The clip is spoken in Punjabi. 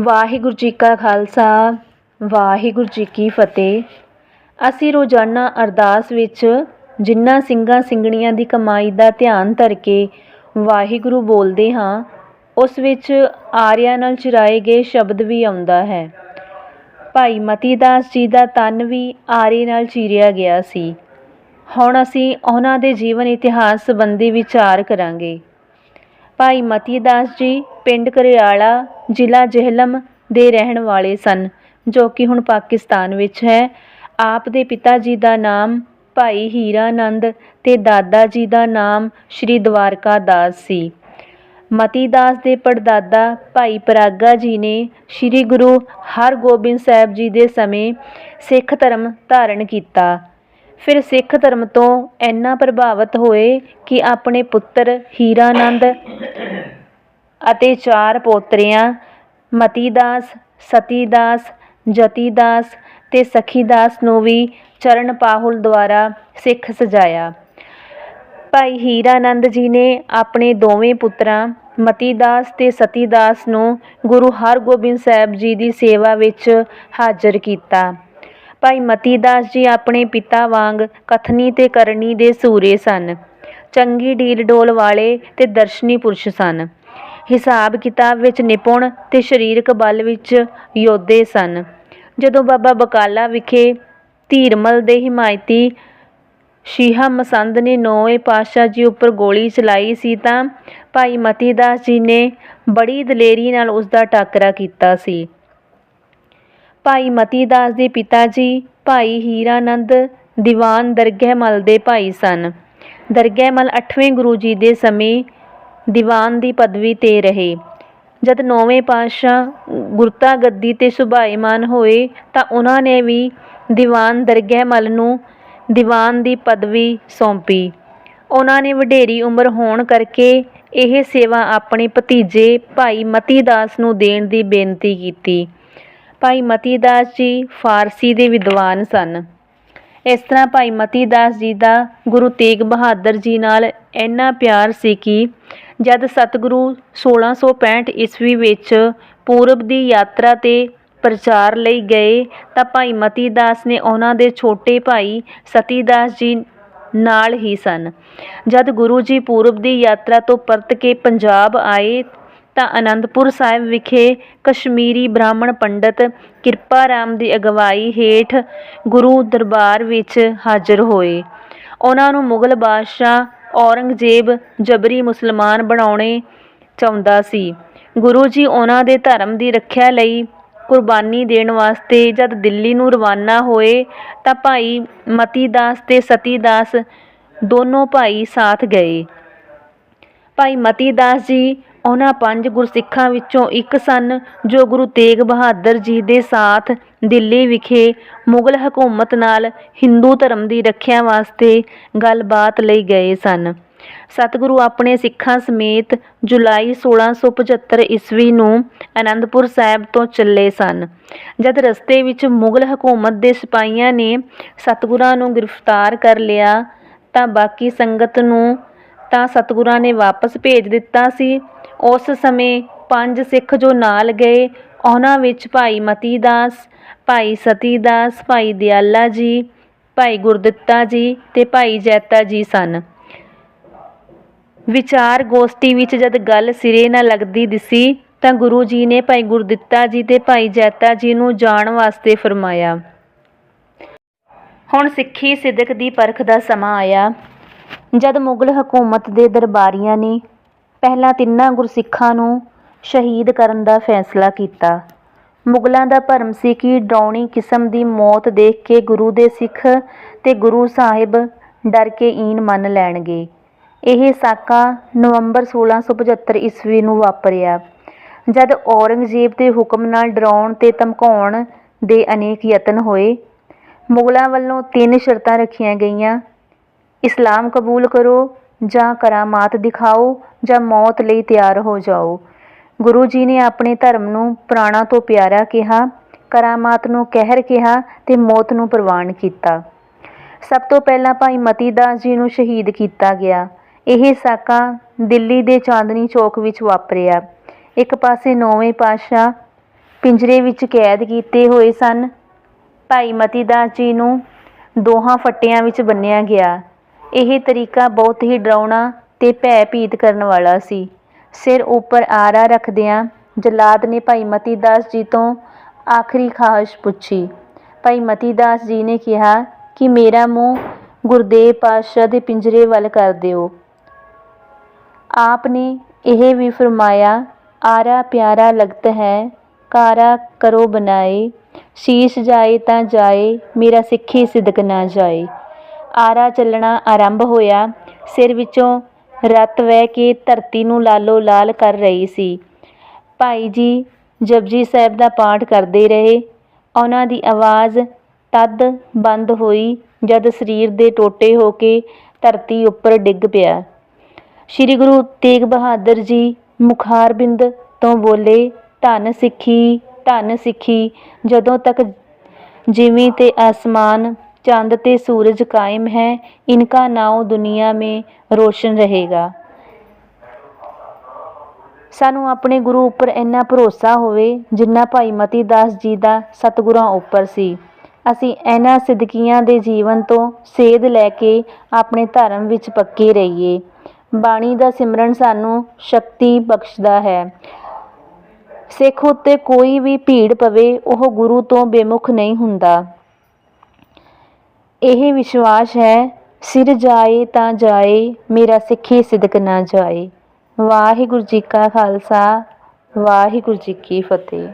ਵਾਹਿਗੁਰੂ ਜੀ ਕਾ ਖਾਲਸਾ, ਵਾਹਿਗੁਰੂ ਜੀ ਕੀ ਫਤਿਹ। ਅਸੀਂ ਰੋਜ਼ਾਨਾ ਅਰਦਾਸ ਵਿੱਚ ਜਿਨ੍ਹਾਂ ਸਿੰਘਾਂ ਸਿੰਘਣੀਆਂ ਦੀ ਕਮਾਈ ਦਾ ਧਿਆਨ ਧਰ ਕੇ ਵਾਹਿਗੁਰੂ ਬੋਲਦੇ ਹਾਂ, ਉਸ ਵਿੱਚ ਆਰਿਆ ਨਾਲ ਚਿਰਾਏ ਗਏ ਸ਼ਬਦ ਵੀ ਆਉਂਦਾ ਹੈ। ਭਾਈ ਮਤੀ ਦਾਸ ਜੀ ਦਾ ਤਨ ਵੀ ਆਰੇ ਨਾਲ ਚੀਰਿਆ ਗਿਆ ਸੀ। ਹੁਣ ਅਸੀਂ ਉਹਨਾਂ ਦੇ ਜੀਵਨ ਇਤਿਹਾਸ ਸੰਬੰਧੀ ਵਿਚਾਰ ਕਰਾਂਗੇ। ਭਾਈ ਮਤੀ ਦਾਸ ਜੀ, ਪਿੰਡ ਕਰਿਆਲਾ ਜ਼ਿਲ੍ਹਾ ਜਹਿਲਮ ਦੇ ਰਹਿਣ ਵਾਲੇ ਸਨ, ਜੋ ਕਿ ਹੁਣ ਪਾਕਿਸਤਾਨ ਵਿੱਚ ਹੈ। ਆਪ ਦੇ ਪਿਤਾ ਜੀ ਦਾ ਨਾਮ ਭਾਈ ਹੀਰਾ ਨੰਦ ਅਤੇ ਦਾਦਾ ਜੀ ਦਾ ਨਾਮ ਸ਼੍ਰੀ ਦਵਾਰਕਾ ਦਾਸ ਸੀ। ਮਤੀ ਦਾਸ ਦੇ ਪੜਦਾਦਾ ਭਾਈ ਪਰਾਗਾ ਜੀ ਨੇ ਸ਼੍ਰੀ ਗੁਰੂ ਹਰਗੋਬਿੰਦ ਸਾਹਿਬ ਜੀ ਦੇ ਸਮੇਂ ਸਿੱਖ ਧਰਮ ਧਾਰਨ ਕੀਤਾ। ਫਿਰ ਸਿੱਖ ਧਰਮ ਤੋਂ ਇੰਨਾ ਪ੍ਰਭਾਵਿਤ ਹੋਏ ਕਿ ਆਪਣੇ ਪੁੱਤਰ ਹੀਰਾਨੰਦ ਅਤੇ ਚਾਰ ਪੋਤਰਿਆਂ ਮਤੀ ਦਾਸ ਸਤੀ ਦਾਸ ਜਤੀ ਦਾਸ ਤੇ ਸਖੀ ਦਾਸ ਨੂੰ ਵੀ ਚਰਨ ਪਾਹੁਲ ਦੁਆਰਾ ਸਿੱਖ ਸਜਾਇਆ। ਭਾਈ ਹੀਰਾਨੰਦ ਜੀ ਨੇ ਆਪਣੇ ਦੋਵੇਂ ਪੁੱਤਰਾਂ ਮਤੀ ਦਾਸ ਤੇ ਸਤੀ ਦਾਸ ਨੂੰ ਗੁਰੂ ਹਰਗੋਬਿੰਦ ਸਾਹਿਬ ਜੀ ਦੀ ਸੇਵਾ ਵਿੱਚ ਹਾਜ਼ਰ ਕੀਤਾ। ਭਾਈ ਮਤੀ ਦਾਸ ਜੀ ਆਪਣੇ ਪਿਤਾ ਵਾਂਗ ਕਥਨੀ ਤੇ ਕਰਨੀ ਦੇ ਸੂਰੇ ਸਨ। ਚੰਗੀ ਢੀਲ ਡੋਲ ਵਾਲੇ ਤੇ ਦਰਸ਼ਨੀ ਪੁਰਸ਼ ਸਨ। ਹਿਸਾਬ ਕਿਤਾਬ ਵਿੱਚ ਨਿਪੁੰਨ ਤੇ ਸਰੀਰਕ ਬਲ ਵਿੱਚ ਯੋਧੇ ਸਨ। ਜਦੋਂ ਬਾਬਾ ਬਕਾਲਾ ਵਿਖੇ ਧੀਰਮਲ ਦੇ ਹਿਮਾਇਤੀ ਸ਼ੀਹਾ ਮਸੰਦ ਨੇ ਨੌਵੇਂ ਪਾਤਸ਼ਾਹ ਜੀ ਉੱਪਰ ਗੋਲੀ ਚਲਾਈ ਸੀ ਤਾਂ ਭਾਈ ਮਤੀ ਦਾਸ ਜੀ ਨੇ ਬੜੀ ਦਲੇਰੀ ਨਾਲ ਉਸ ਦਾ ਟਾਕਰਾ ਕੀਤਾ ਸੀ। ਭਾਈ ਮਤੀ ਦਾਸ ਦੇ ਪਿਤਾ ਜੀ ਭਾਈ ਹੀਰਾਨੰਦ ਦੀਵਾਨ ਦਰਗਹਿਮਲ ਦੇ ਭਾਈ ਸਨ। ਦਰਗਹਿਮਲ 8ਵੇਂ ਗੁਰੂ ਜੀ ਦੇ ਸਮੇਂ ਦੀਵਾਨ ਦੀ ਪਦਵੀ ਤੇ ਰਹੇ। ਜਦ ਨੌਵੇਂ ਪਾਤਸ਼ਾਹ ਗੁਰਤਾ ਗੱਦੀ ਤੇ ਸੁਭਾਏਮਾਨ ਹੋਏ ਤਾਂ ਉਹਨਾਂ ਨੇ ਵੀ ਦੀਵਾਨ ਦਰਗਹਿਮਲ ਨੂੰ ਦੀਵਾਨ ਦੀ ਪਦਵੀ ਸੌਂਪੀ। ਉਹਨਾਂ ਨੇ ਵਡੇਰੀ ਉਮਰ ਹੋਣ ਕਰਕੇ ਇਹ ਸੇਵਾ ਆਪਣੇ ਭਤੀਜੇ ਭਾਈ ਮਤੀ ਦਾਸ ਨੂੰ ਦੇਣ ਦੀ ਬੇਨਤੀ ਕੀਤੀ। ਭਾਈ ਮਤੀ ਦਾਸ ਜੀ ਫਾਰਸੀ ਦੇ ਵਿਦਵਾਨ ਸਨ। ਇਸ ਤਰ੍ਹਾਂ ਭਾਈ ਮਤੀ ਦਾਸ ਜੀ ਦਾ ਗੁਰੂ ਤੇਗ ਬਹਾਦਰ ਜੀ ਨਾਲ ਇੰਨਾ ਪਿਆਰ ਸੀ ਕਿ ਜਦ ਸਤਿਗੁਰੂ 1665 ਈਸਵੀ ਵਿੱਚ ਪੂਰਬ ਦੀ ਯਾਤਰਾ ਤੇ ਪ੍ਰਚਾਰ ਲਈ ਗਏ, ਤਾਂ ਭਾਈ ਮਤੀ ਦਾਸ ਨੇ ਉਹਨਾਂ ਦੇ ਛੋਟੇ ਭਾਈ ਸਤੀ ਦਾਸ ਜੀ ਨਾਲ ਹੀ ਸਨ। ਜਦ ਗੁਰੂ ਜੀ ਪੂਰਬ ਦੀ ਯਾਤਰਾ ਤੋਂ ਪਰਤ ਕੇ ਪੰਜਾਬ ਆਏ, ਤਾਂ ਅਨੰਦਪੁਰ ਸਾਹਿਬ ਵਿਖੇ ਕਸ਼ਮੀਰੀ ਬ੍ਰਾਹਮਣ ਪੰਡਤ ਕਿਰਪਾ ਰਾਮ ਦੀ ਅਗਵਾਈ ਹੇਠ ਗੁਰੂ ਦਰਬਾਰ ਵਿੱਚ ਹਾਜ਼ਰ ਹੋਏ। ਉਹਨਾਂ ਨੂੰ ਮੁਗਲ ਬਾਦਸ਼ਾਹ ਔਰੰਗਜ਼ੇਬ ਜਬਰੀ ਮੁਸਲਮਾਨ ਬਣਾਉਣੇ ਚਾਹੁੰਦਾ ਸੀ। ਗੁਰੂ ਜੀ ਉਹਨਾਂ ਦੇ ਧਰਮ ਦੀ ਰੱਖਿਆ ਲਈ ਕੁਰਬਾਨੀ ਦੇਣ ਵਾਸਤੇ ਜਦ ਦਿੱਲੀ ਨੂੰ ਰਵਾਨਾ ਹੋਏ ਤਾਂ ਭਾਈ ਮਤੀ ਦਾਸ ਤੇ ਸਤੀ ਦਾਸ ਦੋਨੋਂ ਭਾਈ ਸਾਥ ਗਏ। ਭਾਈ ਮਤੀ ਦਾਸ ਜੀ ਉਹਨਾਂ ਪੰਜ ਗੁਰਸਿੱਖਾਂ ਵਿੱਚੋਂ ਇੱਕ ਸਨ, ਜੋ ਗੁਰੂ ਤੇਗ ਬਹਾਦਰ ਜੀ ਦੇ ਸਾਥ ਦਿੱਲੀ ਵਿਖੇ ਮੁਗਲ ਹਕੂਮਤ ਨਾਲ ਹਿੰਦੂ ਧਰਮ ਦੀ ਰੱਖਿਆ ਵਾਸਤੇ ਗੱਲਬਾਤ ਲਈ ਗਏ ਸਨ। ਸਤਿਗੁਰੂ ਆਪਣੇ ਸਿੱਖਾਂ ਸਮੇਤ ਜੁਲਾਈ 1675 ਈਸਵੀ ਨੂੰ ਅਨੰਦਪੁਰ ਸਾਹਿਬ ਤੋਂ ਚੱਲੇ ਸਨ। ਜਦ ਰਸਤੇ ਵਿੱਚ ਮੁਗਲ ਹਕੂਮਤ ਦੇ ਸਿਪਾਹੀਆਂ ਨੇ ਸਤਿਗੁਰਾਂ ਨੂੰ ਗ੍ਰਿਫਤਾਰ ਕਰ ਲਿਆ, ਤਾਂ ਬਾਕੀ ਸੰਗਤ ਨੂੰ ਤਾਂ ਸਤਿਗੁਰਾਂ ਨੇ ਵਾਪਸ ਭੇਜ ਦਿੱਤਾ ਸੀ। ਉਸ ਸਮੇਂ ਪੰਜ ਸਿੱਖ ਜੋ ਨਾਲ ਗਏ, ਉਹਨਾਂ ਵਿੱਚ ਭਾਈ ਮਤੀ ਦਾਸ ਭਾਈ ਸਤੀ ਦਾਸ ਭਾਈ ਦਿਆਲਾ ਜੀ, ਭਾਈ ਗੁਰਦਿੱਤਾ ਜੀ ਤੇ ਭਾਈ ਜੈਤਾ ਜੀ ਸਨ। ਵਿਚਾਰ ਗੋਸ਼ਟੀ ਵਿੱਚ ਜਦ ਗੱਲ ਸਿਰੇ ਨਾ ਲੱਗਦੀ ਦਿਸੀ, ਤਾਂ ਗੁਰੂ ਜੀ ਨੇ ਭਾਈ ਗੁਰਦਿੱਤਾ ਜੀ ਤੇ ਭਾਈ ਜੈਤਾ ਜੀ ਨੂੰ ਜਾਣ ਵਾਸਤੇ ਫਰਮਾਇਆ। ਹੁਣ ਸਿੱਖੀ ਸਿਦਕ ਦੀ ਪਰਖ ਦਾ ਸਮਾਂ ਆਇਆ। ਜਦ ਮੁਗਲ ਹਕੂਮਤ ਦੇ ਦਰਬਾਰੀਆਂ ਨੇ ਪਹਿਲਾਂ ਤਿੰਨਾਂ ਗੁਰਸਿੱਖਾਂ ਨੂੰ ਸ਼ਹੀਦ ਕਰਨ ਦਾ ਫੈਸਲਾ ਕੀਤਾ। ਮੁਗਲਾਂ ਦਾ ਭਰਮ ਸੀ ਕਿ ਡਰਾਉਣੀ ਕਿਸਮ ਦੀ ਮੌਤ ਦੇਖ ਕੇ ਗੁਰੂ ਦੇ ਸਿੱਖ ਤੇ ਗੁਰੂ ਸਾਹਿਬ ਡਰ ਕੇ ਈਨ ਮੰਨ ਲੈਣਗੇ। ਇਹ ਸਾਕਾ ਨਵੰਬਰ 1675 ਈਸਵੀ ਨੂੰ ਵਾਪਰਿਆ। ਜਦ ਔਰੰਗਜ਼ੇਬ ਦੇ ਹੁਕਮ ਨਾਲ ਡਰਾਉਣ ਤੇ ਧਮਕਾਉਣ ਦੇ ਅਨੇਕ ਯਤਨ ਹੋਏ, ਮੁਗਲਾਂ ਵੱਲੋਂ ਤਿੰਨ ਸ਼ਰਤਾਂ ਰੱਖੀਆਂ ਗਈਆਂ। ਇਸਲਾਮ ਕਬੂਲ ਕਰੋ ਜਾਂ ਕਰਾਮਾਤ ਦਿਖਾਓ ਜਾਂ ਮੌਤ ਲਈ ਤਿਆਰ ਹੋ ਜਾਓ। ਗੁਰੂ ਜੀ ਨੇ ਆਪਣੇ ਧਰਮ ਨੂੰ ਪ੍ਰਾਣਾ ਤੋਂ ਪਿਆਰਾ ਕਿਹਾ, ਕਰਾਮਾਤ ਨੂੰ ਕਹਿਰ ਕਿਹਾ ਤੇ ਮੌਤ ਨੂੰ ਪ੍ਰਵਾਨ ਕੀਤਾ। ਸਭ ਤੋਂ ਪਹਿਲਾਂ ਭਾਈ ਮਤੀ ਦਾਸ ਜੀ ਨੂੰ ਸ਼ਹੀਦ ਕੀਤਾ ਗਿਆ। ਇਹ ਸਾਕਾ ਦਿੱਲੀ ਦੇ ਚਾਂਦਨੀ ਚੌਕ ਵਿੱਚ ਵਾਪਰਿਆ। ਇੱਕ ਪਾਸੇ ਨੌਵੇਂ ਪਾਤਸ਼ਾਹ ਪਿੰਜਰੇ ਵਿੱਚ ਕੈਦ ਕੀਤੇ ਹੋਏ ਸਨ। ਭਾਈ ਮਤੀ ਦਾਸ ਜੀ ਨੂੰ ਦੋਹਾਂ ਫੱਟਿਆਂ ਵਿੱਚ ਬੰਨਿਆ ਗਿਆ। ਇਹ ਤਰੀਕਾ ਬਹੁਤ ਹੀ ਡਰਾਉਣਾ ਤੇ ਭੈ ਭੀਤ ਕਰਨ ਵਾਲਾ ਸੀ। ਸਿਰ ਉੱਪਰ ਆਰਾ ਰੱਖਦਿਆਂ ਜਲਾਦ ਨੇ ਭਾਈ ਮਤੀ ਦਾਸ ਜੀ ਤੋਂ ਆਖਰੀ ਖਾਹਿਸ਼ ਪੁੱਛੀ। ਭਾਈ ਮਤੀ ਦਾਸ ਜੀ ਨੇ ਕਿਹਾ ਕਿ ਮੇਰਾ ਮੂੰਹ ਗੁਰਦੇਵ ਪਾਤਸ਼ਾਹ ਦੇ ਪਿੰਜਰੇ ਵੱਲ ਕਰ ਦਿਓ। ਆਪ ਨੇ ਇਹ ਵੀ ਫਰਮਾਇਆ, ਆਰਾ ਪਿਆਰਾ ਲਗਤ ਹੈ, ਕਾਰਾ ਕਰੋ ਬਨਾਏ ਸ਼ੀਸ਼ ਜਾਏ ਤਾਂ ਜਾਏ, ਮੇਰਾ ਸਿੱਖੀ ਸਿਦਕ ਨਾ ਜਾਏ। ਆਰਾ ਚੱਲਣਾ ਆਰੰਭ ਹੋਇਆ। ਸਿਰ ਵਿੱਚੋਂ ਰਤ ਵਹਿ ਕੇ ਧਰਤੀ ਨੂੰ ਲਾਲੋ ਲਾਲ ਕਰ ਰਹੀ ਸੀ। ਭਾਈ ਜੀ ਜਪਜੀ ਸਾਹਿਬ ਦਾ ਪਾਠ ਕਰਦੇ ਰਹੇ। ਉਹਨਾਂ ਦੀ ਆਵਾਜ਼ ਤਦ ਬੰਦ ਹੋਈ ਜਦ ਸਰੀਰ ਦੇ ਟੋਟੇ ਹੋ ਕੇ ਧਰਤੀ ਉੱਪਰ ਡਿੱਗ ਪਿਆ। ਸ੍ਰੀ ਗੁਰੂ ਤੇਗ ਬਹਾਦਰ ਜੀ ਮੁਖਾਰਬਿੰਦ ਤੋਂ ਬੋਲੇ, ਧੰਨ ਸਿੱਖੀ ਧੰਨ ਸਿੱਖੀ, ਜਦੋਂ ਤੱਕ ਜਿਵੇਂ ਤੇ ਆਸਮਾਨ ਚੰਦ ਤੇ ਸੂਰਜ ਕਾਇਮ ਹੈ, ਇਨਕਾ ਨਾਉ ਦੁਨੀਆ में ਰੋਸ਼ਨ ਰਹੇਗਾ। ਸਾਨੂੰ ਆਪਣੇ ਗੁਰੂ ਉੱਪਰ ਇੰਨਾ ਭਰੋਸਾ ਹੋਵੇ, ਜਿੰਨਾ ਭਾਈ ਮਤੀ ਦਾਸ ਜੀ ਦਾ ਸਤਿਗੁਰਾਂ ਉੱਪਰ ਸੀ। ਅਸੀਂ ਇਹਨਾਂ ਸਿੱਦਕੀਆਂ ਦੇ ਜੀਵਨ ਤੋਂ ਸੇਧ ਲੈ ਕੇ ਆਪਣੇ ਧਰਮ ਵਿੱਚ ਪੱਕੇ ਰਹੀਏ। ਬਾਣੀ ਦਾ ਸਿਮਰਨ ਸਾਨੂੰ ਸ਼ਕਤੀ ਬਖਸ਼ਦਾ ਹੈ। ਸਿੱਖ ਉੱਤੇ ਕੋਈ ਵੀ ਭੀੜ ਪਵੇ, ਉਹ ਗੁਰੂ ਤੋਂ ਬੇਮੁਖ ਨਹੀਂ ਹੁੰਦਾ। ਇਹ ਵਿਸ਼ਵਾਸ ਹੈ, ਸਿਰ ਜਾਏ ਤਾਂ ਜਾਏ, ਮੇਰਾ ਸਿੱਖੀ ਸਿਦਕ ਨਾ ਜਾਏ। ਵਾਹਿਗੁਰੂ ਜੀ ਕਾ ਖਾਲਸਾ, ਵਾਹਿਗੁਰੂ ਜੀ ਕੀ ਫਤਿਹ।